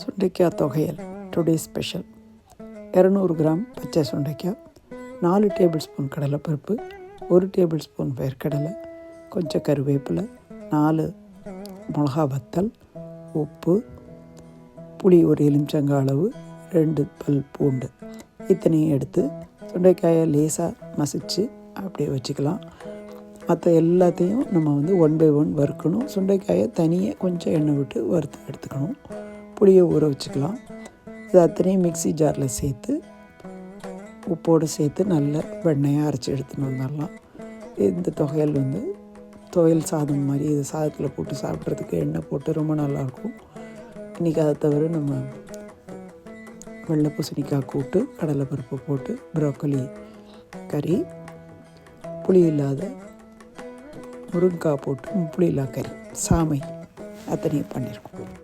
சுண்டைக்காய் தொகையல் today special இரநூறு கிராம் பச்சை சுண்டைக்காய் நாலு டேபிள் ஸ்பூன் கடலைப்பருப்பு ஒரு டேபிள் ஸ்பூன் வேர்க்கடலை கொஞ்சம் கருவேப்பிலை நாலு மிளகா வத்தல் உப்பு புளி ஒரு எலுமிச்சங்க அளவு ரெண்டு பல் பூண்டு. இத்தனையும் எடுத்து சுண்டைக்காயை லேசாக மசித்து அப்படியே வச்சுக்கலாம். மற்ற எல்லாத்தையும் நம்ம வந்து ஒன் பை ஒன் வறுக்கணும். சுண்டைக்காயை தனியாக கொஞ்சம் எண்ணெய் விட்டு வறுத்து எடுத்துக்கணும். புளியை ஊற வச்சுக்கலாம். இது அத்தனையும் மிக்ஸி ஜாரில் சேர்த்து உப்போடு சேர்த்து நல்ல வெண்ணையாக அரைச்சி எடுத்துன்னு வந்துடலாம். இந்த தொகையல் வந்து துவையல் சாதம் மாதிரி இது சாதத்தில் போட்டு சாப்பிட்றதுக்கு எண்ணெய் போட்டு ரொம்ப நல்லாயிருக்கும். இன்றைக்கி அதை தவிர நம்ம வெள்ளை பூசணிக்காய் கூட்டு கடலைப்பருப்பு போட்டு ப்ரோக்கலி கறி புளி இல்லாத முருங்கைக்காய் போட்டு புளி இல்லா கறி சாமை அத்தனையும் பண்ணியிருக்கோம்.